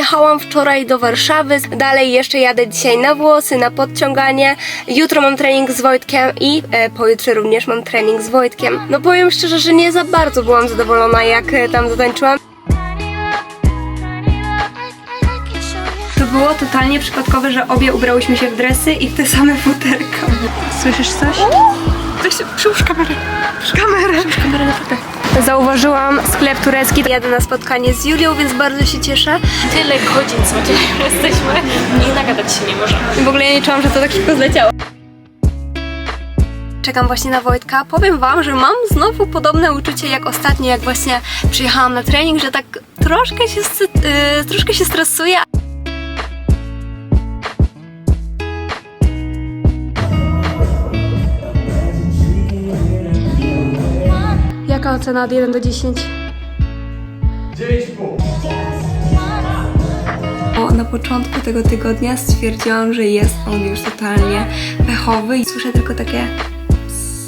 przyjechałam wczoraj do Warszawy, dalej jeszcze jadę dzisiaj na włosy, na podciąganie. Jutro mam trening z Wojtkiem i e, pojutrze również mam trening z Wojtkiem. No powiem szczerze, że nie za bardzo byłam zadowolona jak e, tam zatańczyłam. To było totalnie przypadkowe, że obie ubrałyśmy się w dresy i w te same futerka. Słyszysz coś? Weź się, przyłóż kamerę. Przyłóż kamerę. Przyłóż kamerę naprawdę. Zauważyłam sklep turecki. Jadę na spotkanie z Julią, więc bardzo się cieszę. Tyle godzin co jesteśmy i nagadać się nie możemy. W ogóle ja nie czułam, że to tak szybko zleciało. Czekam właśnie na Wojtka. Powiem wam, że mam znowu podobne uczucie jak ostatnio, jak właśnie przyjechałam na trening, że tak troszkę się, yy, troszkę się stresuję. Jaka ocena od 1 do 10? 9,5. O, na początku tego tygodnia stwierdziłam, że jest on już totalnie pechowy i słyszę tylko takie.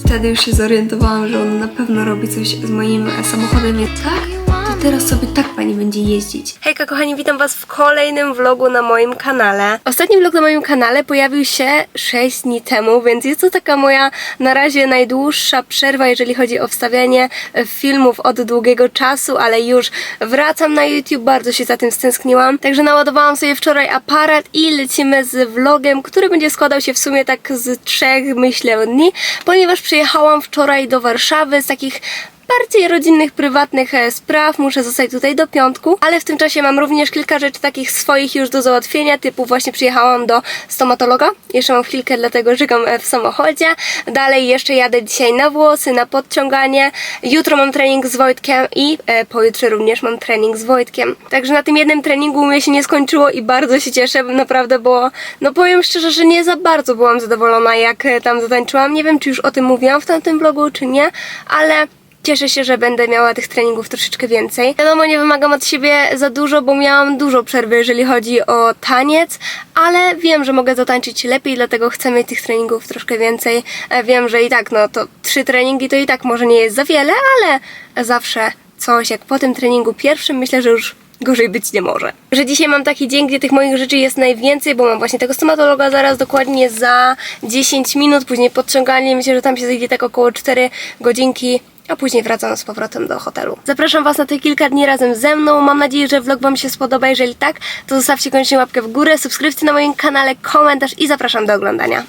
Wtedy już się zorientowałam, że on na pewno robi coś z moim samochodem, tak, teraz sobie tak pani będzie jeździć. Hejka kochani, witam was w kolejnym vlogu na moim kanale. Ostatni vlog na moim kanale pojawił się 6 dni temu, więc jest to taka moja na razie najdłuższa przerwa, jeżeli chodzi o wstawianie e, filmów od długiego czasu, ale już wracam na YouTube, bardzo się za tym stęskniłam. Także naładowałam sobie wczoraj aparat i lecimy z vlogiem, który będzie składał się w sumie tak z trzech, myślę, dni, ponieważ przyjechałam wczoraj do Warszawy z takich bardziej rodzinnych, prywatnych e, spraw. Muszę zostać tutaj do piątku, ale w tym czasie mam również kilka rzeczy takich swoich już do załatwienia, typu właśnie przyjechałam do stomatologa. Jeszcze mam chwilkę, dlatego żygam e, w samochodzie. Dalej jeszcze jadę dzisiaj na włosy, na podciąganie. Jutro mam trening z Wojtkiem i e, pojutrze również mam trening z Wojtkiem. Także na tym jednym treningu mnie się nie skończyło i bardzo się cieszę, naprawdę, bo no powiem szczerze, że nie za bardzo byłam zadowolona jak e, tam zatańczyłam. Nie wiem, czy już o tym mówiłam w tamtym vlogu, czy nie, ale Cieszę się, że będę miała tych treningów troszeczkę więcej. Wiadomo, nie wymagam od siebie za dużo, bo miałam dużo przerwy, jeżeli chodzi o taniec, ale wiem, że mogę zatańczyć lepiej, dlatego chcę mieć tych treningów troszkę więcej. E, Wiem, że i tak, no to trzy treningi to i tak może nie jest za wiele, ale zawsze coś, jak po tym treningu pierwszym, myślę, że już gorzej być nie może. Że dzisiaj mam taki dzień, gdzie tych moich rzeczy jest najwięcej, bo mam właśnie tego stomatologa zaraz dokładnie za 10 minut, później podciąganie, myślę, że tam się zajdzie tak około 4 godzinki a później wracam z powrotem do hotelu. Zapraszam Was na te kilka dni razem ze mną. Mam nadzieję, że vlog Wam się spodoba. Jeżeli tak, to zostawcie koniecznie łapkę w górę, subskrypcję na moim kanale, komentarz i zapraszam do oglądania.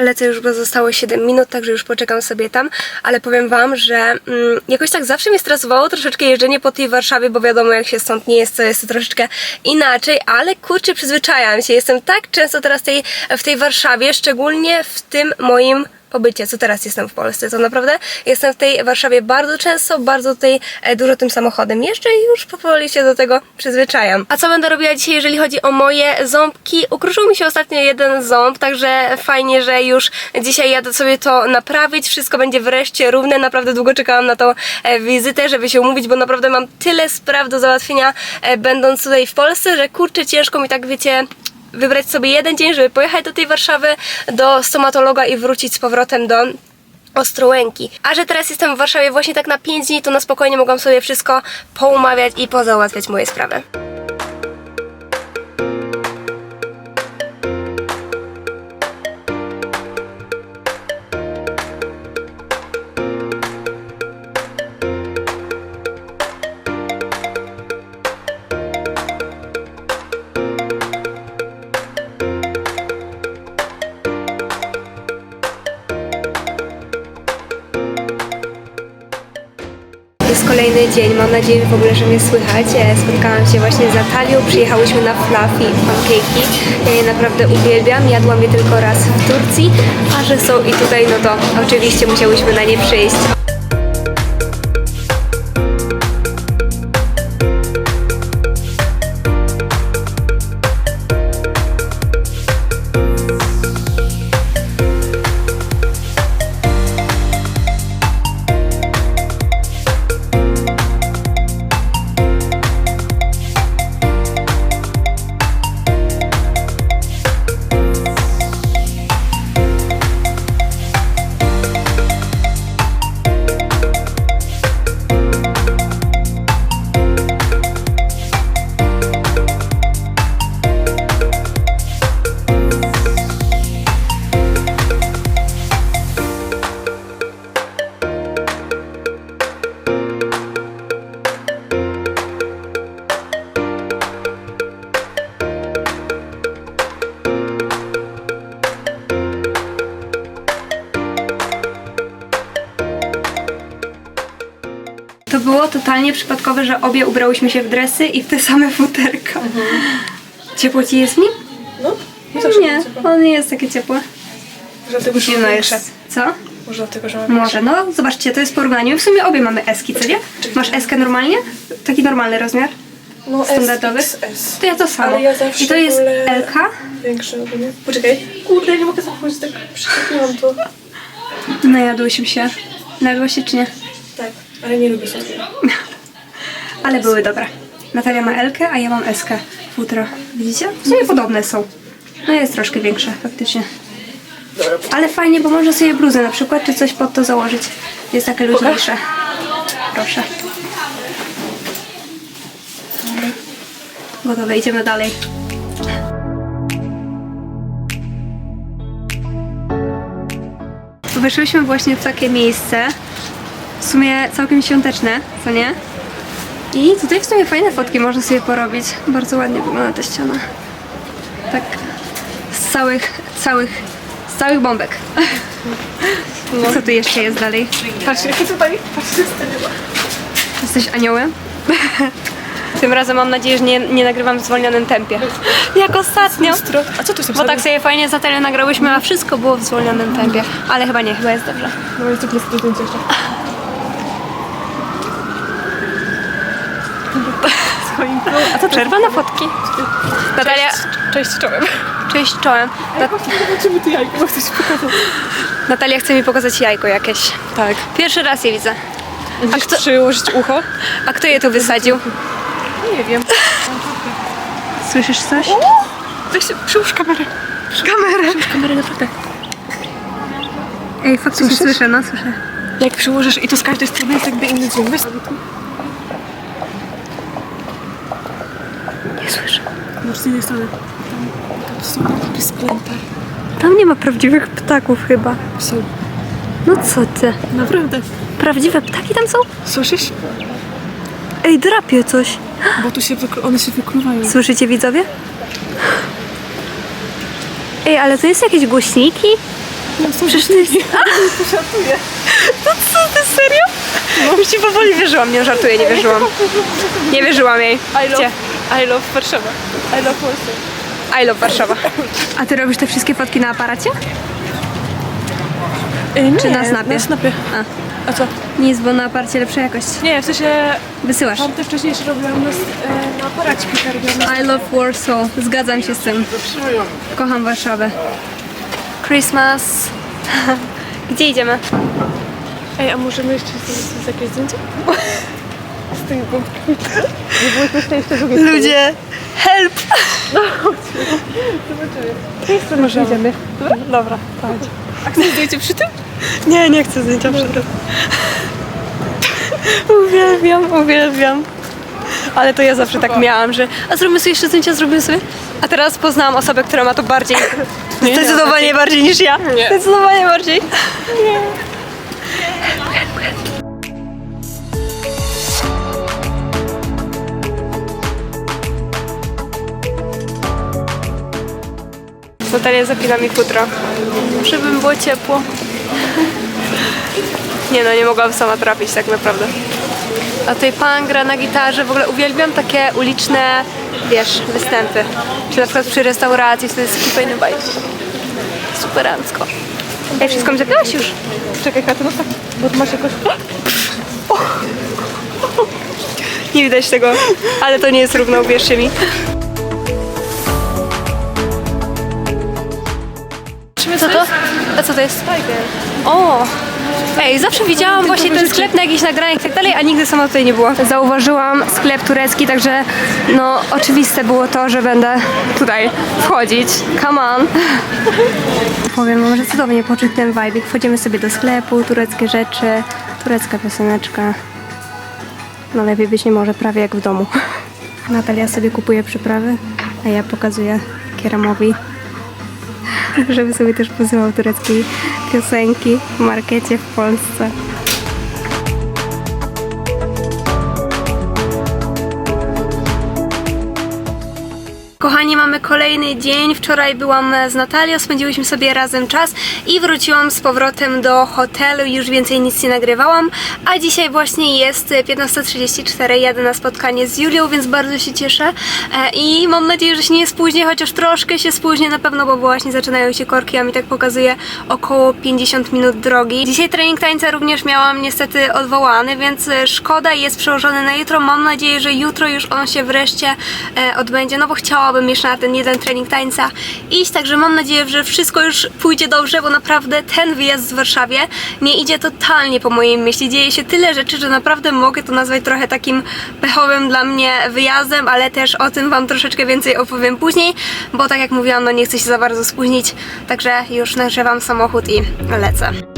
Lecę już, bo zostało 7 minut, także już poczekam sobie tam, ale powiem Wam, że mm, jakoś tak zawsze mnie stresowało troszeczkę jeżdżenie po tej Warszawie, bo wiadomo jak się stąd nie jest, to jest to troszeczkę inaczej, ale kurczę, przyzwyczajam się. Jestem tak często teraz tej, w tej Warszawie, szczególnie w tym moim pobycie, co teraz jestem w Polsce, to naprawdę jestem w tej Warszawie bardzo często, bardzo tutaj e, dużo tym samochodem jeżdżę i już powoli się do tego przyzwyczajam. A co będę robiła dzisiaj, jeżeli chodzi o moje ząbki? Ukruszył mi się ostatnio jeden ząb, także fajnie, że już dzisiaj jadę sobie to naprawić, wszystko będzie wreszcie równe, naprawdę długo czekałam na tą e, wizytę, żeby się umówić, bo naprawdę mam tyle spraw do załatwienia e, będąc tutaj w Polsce, że kurczę, ciężko mi tak, wiecie, wybrać sobie jeden dzień, żeby pojechać do tej Warszawy, do stomatologa i wrócić z powrotem do Ostrołęki. A że teraz jestem w Warszawie właśnie tak na 5 dni, to na spokojnie mogłam sobie wszystko poumawiać i pozałatwiać moje sprawy. Dzień, mam nadzieję w ogóle, że mnie słychać. E, Spotkałam się właśnie z Natalią, przyjechałyśmy na fluffy pancake'i. Ja je naprawdę uwielbiam, jadłam je tylko raz w Turcji, a że są i tutaj, no to oczywiście musiałyśmy na nie przyjść. Totalnie przypadkowe, że obie ubrałyśmy się w dresy i w te same futerka. Ciepło ci jest w nim? No, Nie, on nie jest takie ciepłe. Może dlatego, że Zimno mam jest. większe. Co? Może dlatego, że mam Może, no zobaczcie, to jest porównanie. W sumie obie mamy eski, co nie? Masz eskę normalnie? Taki normalny rozmiar? No, Standardowy? SXS. To ja to samo. Ale ja zawsze I to jest LK? Większe ogólnie. Poczekaj. Kurde, nie mogę zachować, tak przyczepiłam to. Najadłyśmy się. Najadłaś się czy nie? Tak, ale nie lubię słodkiego. Ale były dobre. Natalia ma Elkę, a ja mam Eskę. Futro. Widzicie? W sumie podobne są. No jest troszkę większe, faktycznie. Ale fajnie, bo można sobie bluzę na przykład, czy coś pod to założyć. Jest takie luźniejsze. Proszę. Gotowe, idziemy dalej. Weszłyśmy właśnie w takie miejsce, w sumie całkiem świąteczne, co nie? I tutaj w sumie fajne fotki można sobie porobić. Bardzo ładnie wygląda ta ściana. Tak z całych, całych, z całych bombek. Co tu jeszcze jest dalej? Patrz, jakie tutaj, patrz, jest Jesteś aniołem? Tym razem mam nadzieję, że nie, nie nagrywam w zwolnionym tempie. Jak ostatnio. A co tu jest Bo tak sobie fajnie za tyle nagrałyśmy, a wszystko było w zwolnionym tempie. Ale chyba nie, chyba jest dobrze. No jest prosto zdjęcie jeszcze. A co przerwa na fotki? Natalia, Cześć, czołem. cześć czołem. Na, Zobaczymy tu jajko, bo pokazać. Natalia chce mi pokazać jajko jakieś. Tak. Pierwszy raz je widzę. A kto... przyłożyć ucho? A kto je tu wysadził? Nie wiem. Słyszysz coś? Weź się, przyłóż kamerę. Kamerę. Kamerę naprawdę. Ej, faktycznie słyszę, no słyszę. Jak przyłożysz i to z każdej strony jest jakby inny dźwięk. Weź sobie tu. Nie No z innej strony. Tam, tam są splęte. Tam nie ma prawdziwych ptaków chyba. Są. No co ty? Naprawdę. Prawdziwe ptaki tam są? Słyszysz? Ej, drapie coś. Bo tu się one się wykluwają. Słyszycie widzowie? Ej, ale to jest jakieś głośniki? Przecież to jest... Żartuję. No co ty, serio? No. Już ci powoli wierzyłam, nie żartuję, nie wierzyłam. Nie wierzyłam jej. Love, I love Warszawa. I love Polskę. I love Warszawa. A ty robisz te wszystkie fotki na aparacie? nie, Czy na snapie? Na snapie. A, A co? nic, bo na aparacie lepsza jakość. Nie, w sensie Wysyłasz. tamte wcześniejsze robiłam na, e, na aparacie piekarnianym. I love Warsaw. Zgadzam się z tym. Kocham Warszawę. Christmas. Gdzie idziemy? Ej, a możemy jeszcze zrobić jakieś zdjęcie? Z tymi bombkami. Nie było jeszcze jeszcze drugiej Ludzie, help! strony. Może idziemy. Dobra? Dobra, chodź. A chcesz zdjęcie przy tym? Nie, nie chcę zdjęcia przy tym. uwielbiam, uwielbiam. Ale to ja zawsze tak miałam, że a zrobimy sobie jeszcze zdjęcia, zrobimy sobie. A teraz poznałam osobę, która ma to bardziej, zdecydowanie bardziej niż ja. Nie. Zdecydowanie bardziej. Natalia zapina mi futro. Żeby było ciepło. Nie no, nie mogłam sama trafić tak naprawdę. A tutaj pan gra na gitarze, w ogóle uwielbiam takie uliczne, wiesz, występy. Czy na przykład przy restauracji, to jest taki fajny vibe. Superancko. Ej, wszystko mi zapiłaś już? Czekaj, Katy, no tak, bo tu masz jakoś... Nie widać tego, ale to nie jest równo, uwierzcie mi. Co to? A co to jest? O! Ej, zawsze widziałam właśnie ten sklep na jakichś nagraniach i tak dalej, a nigdy sama tutaj nie była. Zauważyłam sklep turecki, także no oczywiste było to, że będę tutaj wchodzić. Come on! Powiem wam, że cudownie poczuć ten vibe. Wchodzimy sobie do sklepu, tureckie rzeczy, turecka pioseneczka. No lepiej być nie może, prawie jak w domu. Natalia sobie kupuje przyprawy, a ja pokazuję Kieramowi, żeby sobie też posyłał tureckiej piosenki w markecie w Polsce. Kochani, mamy kolejny dzień. Wczoraj byłam z Natalią, spędziłyśmy sobie razem czas i wróciłam z powrotem do hotelu. Już więcej nic nie nagrywałam. A dzisiaj właśnie jest 15.34. Jadę na spotkanie z Julią, więc bardzo się cieszę. E, I mam nadzieję, że się nie spóźnię, chociaż troszkę się spóźnię na pewno, bo właśnie zaczynają się korki, a mi tak pokazuje około 50 minut drogi. Dzisiaj trening tańca również miałam niestety odwołany, więc e, szkoda, jest przełożony na jutro. Mam nadzieję, że jutro już on się wreszcie e, odbędzie, no bo chciałabym jeszcze na ten jeden trening tańca iść, także mam nadzieję, że wszystko już pójdzie dobrze, bo naprawdę ten wyjazd w Warszawie nie idzie totalnie po mojej myśli. Dzieje się tyle rzeczy, że naprawdę mogę to nazwać trochę takim pechowym dla mnie wyjazdem, ale też o tym Wam troszeczkę więcej opowiem później, bo tak jak mówiłam, no nie chcę się za bardzo spóźnić, także już nagrzewam samochód i lecę.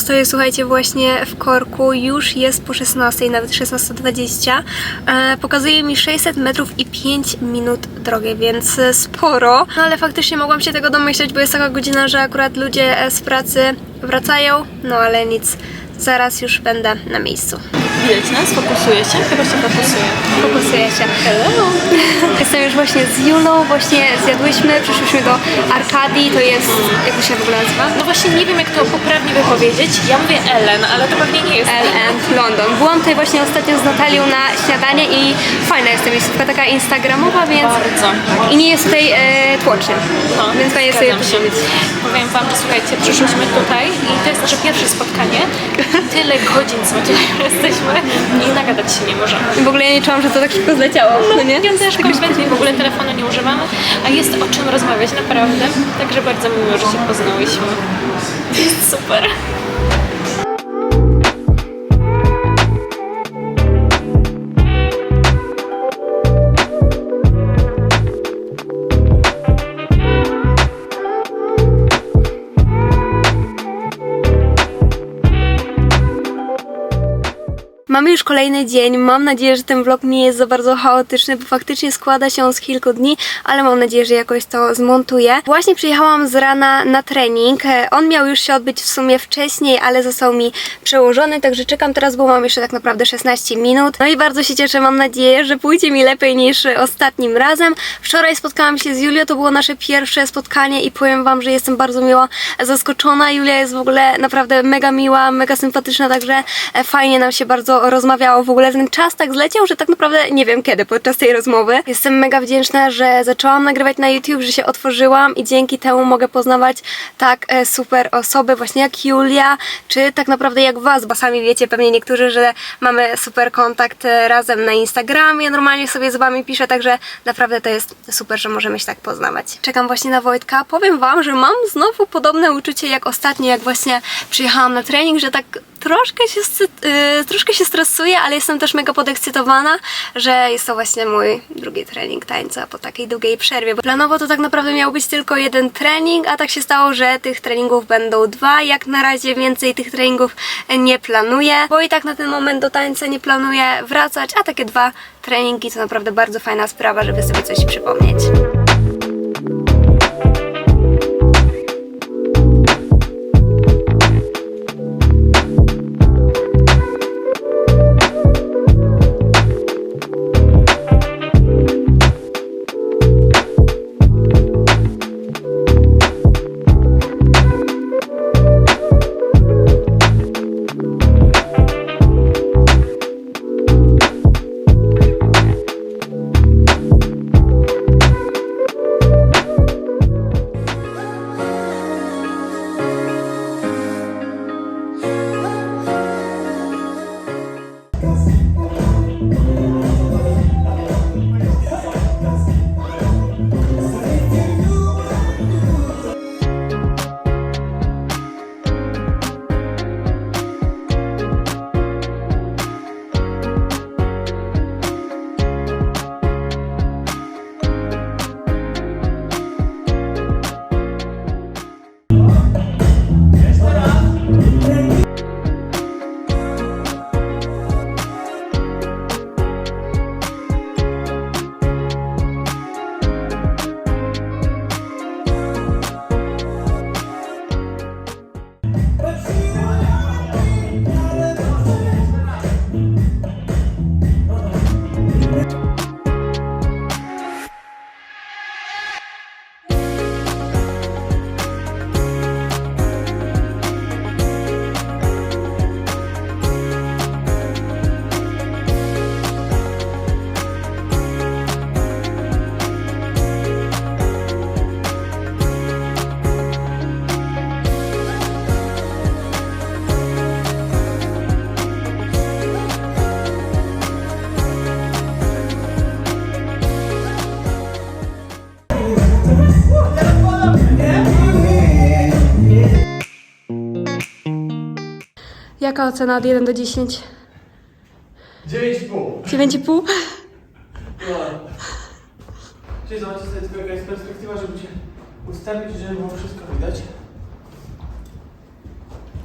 Stoję, słuchajcie, właśnie w korku, już jest po 16, nawet 16.20. E, pokazuje mi 600 metrów i 5 minut drogi, więc sporo. No ale faktycznie mogłam się tego domyśleć, bo jest taka godzina, że akurat ludzie z pracy wracają, no ale nic, zaraz już będę na miejscu. Widać nas? Fokusuje się? Chyba się fokusuje. Fokusuję się. Hello! Jestem już właśnie z Julą, właśnie zjadłyśmy, przyszłyśmy do Arkadii, to jest, jak to się w ogóle nazywa? No właśnie nie wiem jak to poprawnie wypowiedzieć. Ja mówię Ellen, ale to pewnie nie jest. L&M London. Byłam tutaj właśnie ostatnio z Natalią na śniadanie i fajna jest ta miejscówka, taka instagramowa, więc... Bardzo. I nie jest tutaj e, tłocznie, No, więc fajnie sobie zgadzam się. posiedzieć. Powiem wam, że słuchajcie, przyszłyśmy tutaj i to jest nasze pierwsze spotkanie. Tyle godzin z Maciejem jesteśmy i nagadać się nie możemy. I w ogóle ja nie czułam, że to tak szybko zleciało, no nie? Ja też kompletnie w ogóle telefonu nie używamy, a jest o czym rozmawiać naprawdę. Także bardzo miło, że się poznałyśmy. Jest super. Już kolejny dzień. Mam nadzieję, że ten vlog nie jest za bardzo chaotyczny, bo faktycznie składa się on z kilku dni, ale mam nadzieję, że jakoś to zmontuję. Właśnie przyjechałam z rana na trening. On miał już się odbyć w sumie wcześniej, ale został mi przełożony, także czekam teraz, bo mam jeszcze tak naprawdę 16 minut. No i bardzo się cieszę, mam nadzieję, że pójdzie mi lepiej niż ostatnim razem. Wczoraj spotkałam się z Julią, to było nasze pierwsze spotkanie i powiem Wam, że jestem bardzo miło zaskoczona. Julia jest w ogóle naprawdę mega miła, mega sympatyczna, także fajnie nam się bardzo rozmawiało. W ogóle ten czas tak zleciał, że tak naprawdę nie wiem kiedy podczas tej rozmowy. Jestem mega wdzięczna, że zaczęłam nagrywać na YouTube, że się otworzyłam i dzięki temu mogę poznawać tak e, super osoby, właśnie jak Julia, czy tak naprawdę jak Was, bo sami wiecie pewnie niektórzy, że mamy super kontakt e, razem na Instagramie, normalnie sobie z Wami piszę, także naprawdę to jest super, że możemy się tak poznawać. Czekam właśnie na Wojtka. Powiem Wam, że mam znowu podobne uczucie jak ostatnio, jak właśnie przyjechałam na trening, że tak troszkę się, y, troszkę się stresuję, ale jestem też mega podekscytowana, że jest to właśnie mój drugi trening tańca po takiej długiej przerwie. Bo planowo to tak naprawdę miał być tylko jeden trening, a tak się stało, że tych treningów będą dwa. Jak na razie więcej tych treningów nie planuję, bo i tak na ten moment do tańca nie planuję wracać, a takie dwa treningi to naprawdę bardzo fajna sprawa, żeby sobie coś przypomnieć. Jaka ocena od 1 do 10? 9,5. 9,5? No. Czyli zobaczcie sobie tylko jaka jest perspektywa, żeby cię ustawić, żeby było wszystko widać.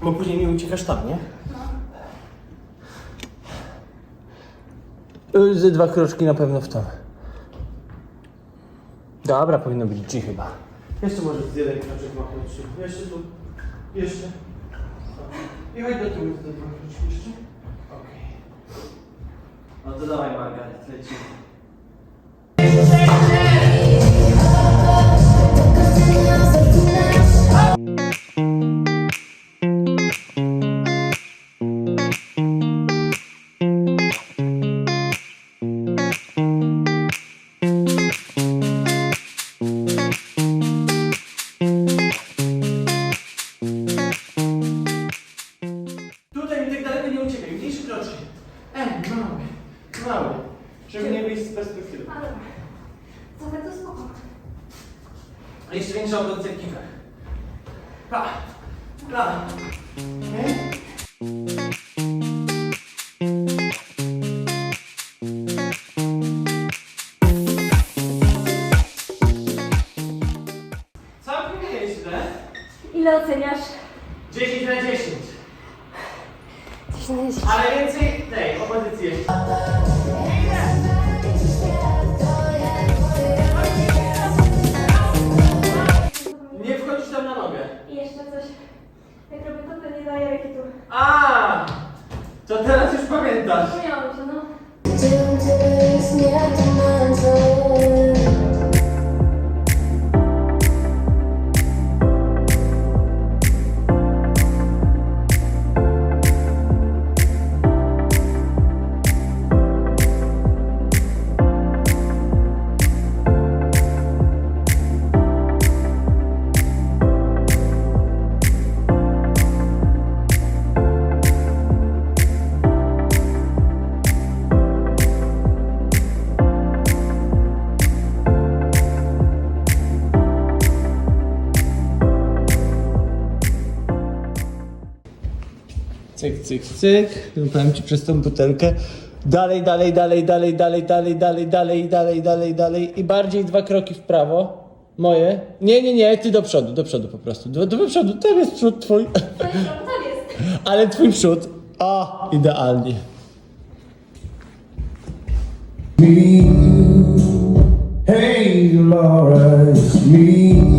Bo później mi uciekasz tam, nie? No. Ze dwa kroczki na pewno w to. Dobra, powinno być G chyba. Jeszcze może z jeden kroczek machnąć. Jeszcze tu. Jeszcze. I chodź do tyłu dwa kroczki jeszcze. Okej. No to dawaj Margaret, lecimy. Ile oceniasz? 10 na 10. 10 na 10. Ale więcej tej opozycji jeszcze. Nie wchodzisz tam na nogę. I jeszcze coś. Jak robię to, to nie daję rakitu. A, to teraz już pamiętasz. Zapomniałam się, no. Cyk, cyk, cyk. Powiem ci przez tą butelkę. Dalej, dalej, dalej, dalej, dalej, dalej, dalej, dalej, dalej, dalej, dalej. I bardziej dwa kroki w prawo. Moje. Nie, nie, nie, ty do przodu, do przodu po prostu. Do, do przodu, tam jest przód twój. Ale twój przód. O, idealnie. Hey Laura, it's me.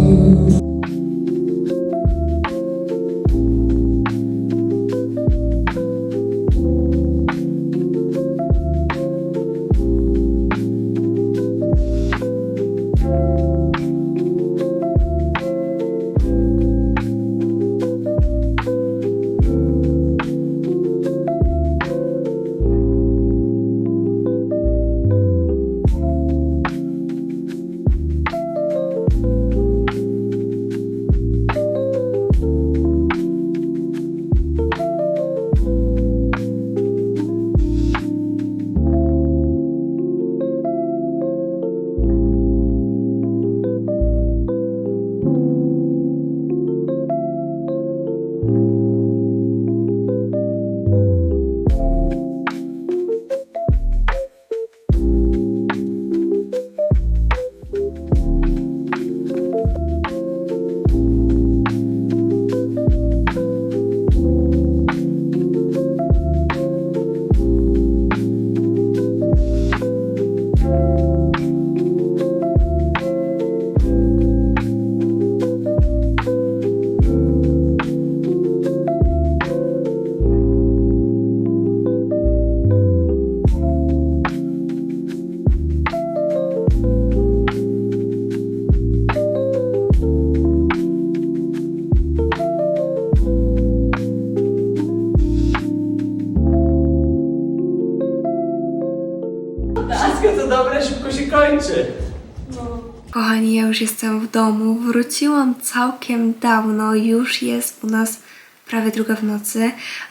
Wróciłam całkiem dawno. Już jest u nas prawie druga w nocy,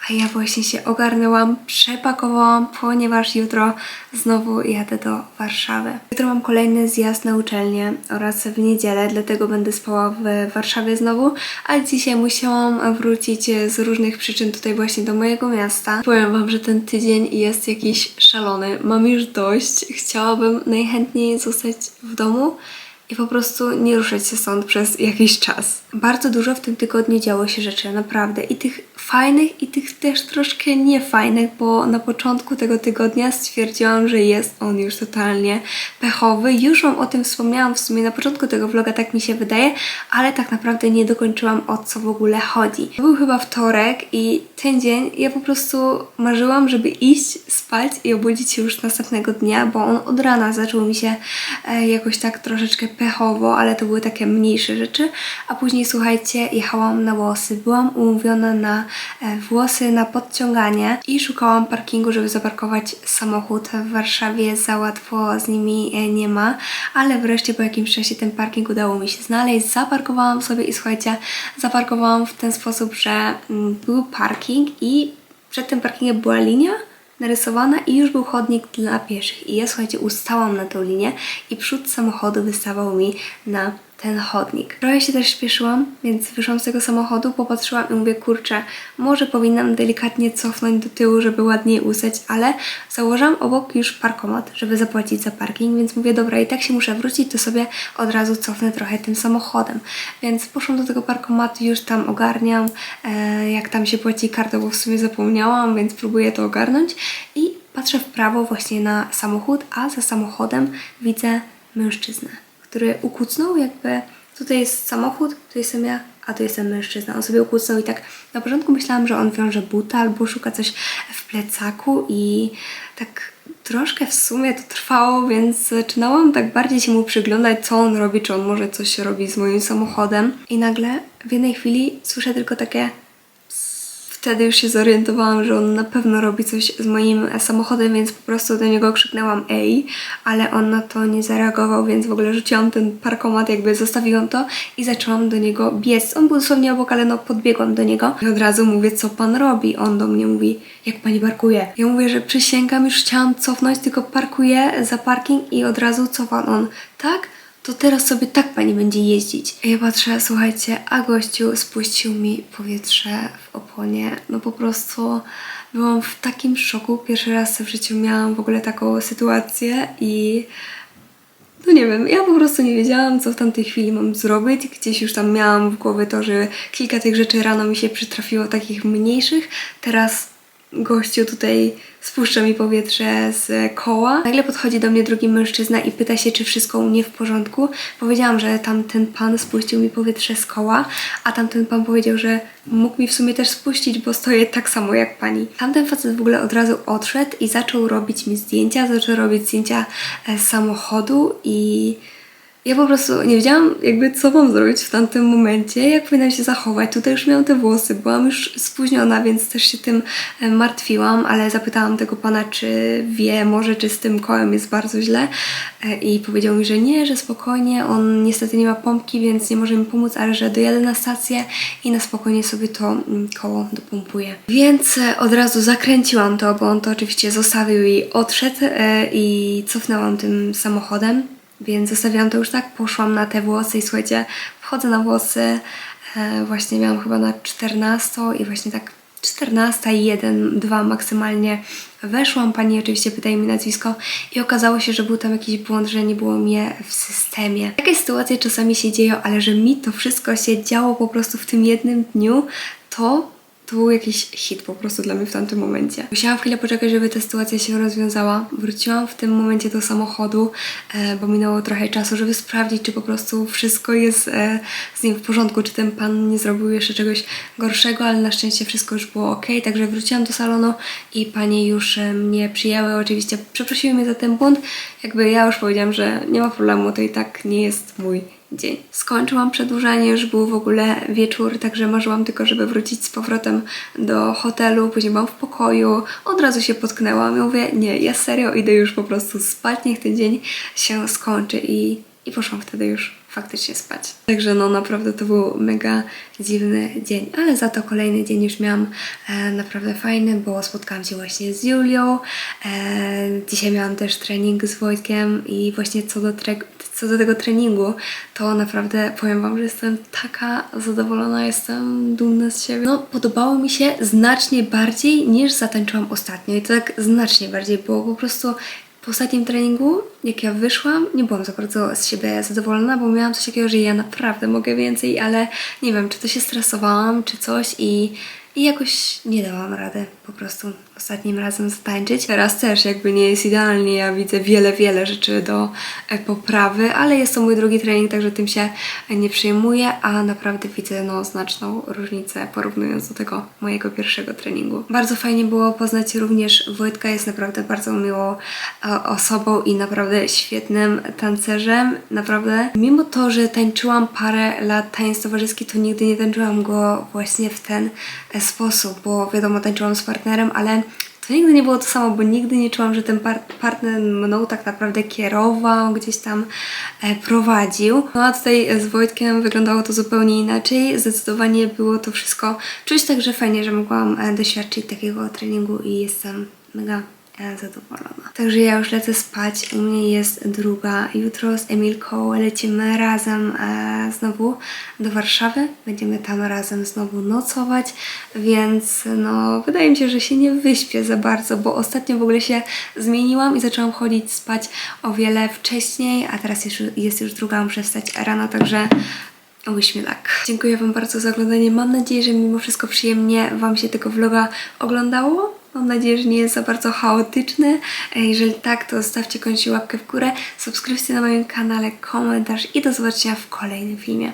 a ja właśnie się ogarnęłam, przepakowałam, ponieważ jutro znowu jadę do Warszawy. Jutro mam kolejny zjazd na uczelnię oraz w niedzielę, dlatego będę spała w Warszawie znowu, a dzisiaj musiałam wrócić z różnych przyczyn tutaj właśnie do mojego miasta. Powiem Wam, że ten tydzień jest jakiś szalony. Mam już dość. Chciałabym najchętniej zostać w domu i po prostu nie ruszać się stąd przez jakiś czas. Bardzo dużo w tym tygodniu działo się rzeczy, naprawdę. I tych fajnych, i tych też troszkę niefajnych, bo na początku tego tygodnia stwierdziłam, że jest on już totalnie pechowy. Już Wam o tym wspomniałam w sumie na początku tego vloga, tak mi się wydaje, ale tak naprawdę nie dokończyłam o co w ogóle chodzi. Był chyba wtorek i ten dzień ja po prostu marzyłam, żeby iść spać i obudzić się już następnego dnia, bo on od rana zaczął mi się e, jakoś tak troszeczkę pechowo, ale to były takie mniejsze rzeczy. A później, słuchajcie, jechałam na włosy. Byłam umówiona na e, włosy na podciąganie i szukałam parkingu, żeby zaparkować samochód w Warszawie. Za łatwo z nimi e, nie ma, ale wreszcie po jakimś czasie ten parking udało mi się znaleźć. Zaparkowałam sobie i słuchajcie, zaparkowałam w ten sposób, że mm, był parking i przed tym parkingiem była linia narysowana i już był chodnik dla pieszych. I ja słuchajcie, ustałam na tą linię i przód samochodu wystawał mi na ten chodnik. Trochę się też śpieszyłam, więc wyszłam z tego samochodu, popatrzyłam i mówię, kurczę, może powinnam delikatnie cofnąć do tyłu, żeby ładniej usać, ale założyłam obok już parkomat, żeby zapłacić za parking, więc mówię, dobra, i tak się muszę wrócić, to sobie od razu cofnę trochę tym samochodem. Więc poszłam do tego parkomatu, już tam ogarniam, e, jak tam się płaci kartą, bo w sumie zapomniałam, więc próbuję to ogarnąć i patrzę w prawo właśnie na samochód, a za samochodem widzę mężczyznę, który ukucnął jakby tutaj jest samochód, tu jestem ja, a tu jestem mężczyzna. On sobie ukucnął i tak na początku myślałam, że on wiąże buta albo szuka coś w plecaku i tak troszkę w sumie to trwało, więc zaczynałam tak bardziej się mu przyglądać, co on robi, czy on może coś robi z moim samochodem. I nagle w jednej chwili słyszę tylko takie Wtedy już się zorientowałam, że on na pewno robi coś z moim samochodem, więc po prostu do niego krzyknęłam ej, ale on na to nie zareagował, więc w ogóle rzuciłam ten parkomat, jakby zostawiłam to i zaczęłam do niego biec. On był dosłownie obok, ale no podbiegłam do niego i od razu mówię, co pan robi? On do mnie mówi, jak pani parkuje? Ja mówię, że przysięgam, już chciałam cofnąć, tylko parkuję za parking i od razu cofam. On, tak? To teraz sobie tak pani będzie jeździć. Ja patrzę, słuchajcie, a gościu spuścił mi powietrze w oponie. No po prostu byłam w takim szoku. Pierwszy raz w życiu miałam w ogóle taką sytuację i no nie wiem, ja po prostu nie wiedziałam, co w tamtej chwili mam zrobić. Gdzieś już tam miałam w głowie to, że kilka tych rzeczy rano mi się przytrafiło, takich mniejszych. Teraz gościu tutaj spuszcza mi powietrze z koła. Nagle podchodzi do mnie drugi mężczyzna i pyta się, czy wszystko u mnie w porządku. Powiedziałam, że tamten pan spuścił mi powietrze z koła, a tamten pan powiedział, że mógł mi w sumie też spuścić, bo stoję tak samo jak pani. Tamten facet w ogóle od razu odszedł i zaczął robić mi zdjęcia, zaczął robić zdjęcia e, z samochodu i ja po prostu nie wiedziałam jakby co mam zrobić w tamtym momencie, jak powinnam się zachować. Tutaj już miałam te włosy, byłam już spóźniona, więc też się tym e, martwiłam, ale zapytałam tego pana, czy wie może, czy z tym kołem jest bardzo źle E, i powiedział mi, że nie, że spokojnie, on niestety nie ma pompki, więc nie może mi pomóc, ale że dojadę na stację i na spokojnie sobie to mm, koło dopompuje. Więc e, od razu zakręciłam to, bo on to oczywiście zostawił i odszedł i cofnęłam tym samochodem. Więc zostawiłam to już tak, poszłam na te włosy i słuchajcie, wchodzę na włosy, e, właśnie miałam chyba na 14 i właśnie tak 14 i 1, 2 maksymalnie weszłam, pani oczywiście pyta mi nazwisko i okazało się, że był tam jakiś błąd, że nie było mnie w systemie. Takie sytuacje czasami się dzieją, ale że mi to wszystko się działo po prostu w tym jednym dniu, to to był jakiś hit po prostu dla mnie w tamtym momencie. Musiałam chwilę poczekać, żeby ta sytuacja się rozwiązała. Wróciłam w tym momencie do samochodu, e, bo minęło trochę czasu, żeby sprawdzić, czy po prostu wszystko jest e, z nim w porządku, czy ten pan nie zrobił jeszcze czegoś gorszego, ale na szczęście wszystko już było ok. Także wróciłam do salonu i panie już e, mnie przyjęły. Oczywiście przeprosiły mnie za ten błąd. Jakby ja już powiedziałam, że nie ma problemu, to i tak nie jest mój dzień. Skończyłam przedłużanie, już był w ogóle wieczór, także marzyłam tylko, żeby wrócić z powrotem do hotelu. Później byłam w pokoju, od razu się potknęłam i mówię, nie, ja serio idę już po prostu spać, niech ten dzień się skończy i, i poszłam wtedy już faktycznie spać. Także no naprawdę to był mega dziwny dzień, ale za to kolejny dzień już miałam e, naprawdę fajny, bo spotkałam się właśnie z Julią. E, dzisiaj miałam też trening z Wojtkiem i właśnie co do, co do tego treningu, to naprawdę powiem Wam, że jestem taka zadowolona, jestem dumna z siebie. No, podobało mi się znacznie bardziej niż zatańczyłam ostatnio i to tak znacznie bardziej, bo po prostu po ostatnim treningu, jak ja wyszłam, nie byłam za bardzo z siebie zadowolona, bo miałam coś takiego, że ja naprawdę mogę więcej, ale nie wiem, czy to się stresowałam, czy coś i, i jakoś nie dałam rady po prostu ostatnim razem zatańczyć. Teraz też jakby nie jest idealnie, ja widzę wiele, wiele rzeczy do e, poprawy, ale jest to mój drugi trening, także tym się nie przejmuję, a naprawdę widzę no, znaczną różnicę porównując do tego mojego pierwszego treningu. Bardzo fajnie było poznać również Wojtka, jest naprawdę bardzo miłą e, osobą i naprawdę świetnym tancerzem, naprawdę. Mimo to, że tańczyłam parę lat tańc towarzyski, to nigdy nie tańczyłam go właśnie w ten e, sposób, bo wiadomo, tańczyłam z partnerem, ale to nigdy nie było to samo, bo nigdy nie czułam, że ten par partner mną tak naprawdę kierował, gdzieś tam e, prowadził. No a tutaj z Wojtkiem wyglądało to zupełnie inaczej. Zdecydowanie było to wszystko czuć także fajnie, że mogłam e, doświadczyć takiego treningu i jestem mega zadowolona. Także ja już lecę spać. U mnie jest druga. Jutro z Emilką lecimy razem e, znowu do Warszawy. Będziemy tam razem znowu nocować, więc no wydaje mi się, że się nie wyśpię za bardzo, bo ostatnio w ogóle się zmieniłam i zaczęłam chodzić spać o wiele wcześniej, a teraz już, jest już druga, muszę wstać rano, także tak. Dziękuję Wam bardzo za oglądanie. Mam nadzieję, że mimo wszystko przyjemnie Wam się tego vloga oglądało. Mam nadzieję, że nie jest za bardzo chaotyczny. Jeżeli tak, to zostawcie koniecznie łapkę w górę, subskrypcję na moim kanale, komentarz i do zobaczenia w kolejnym filmie.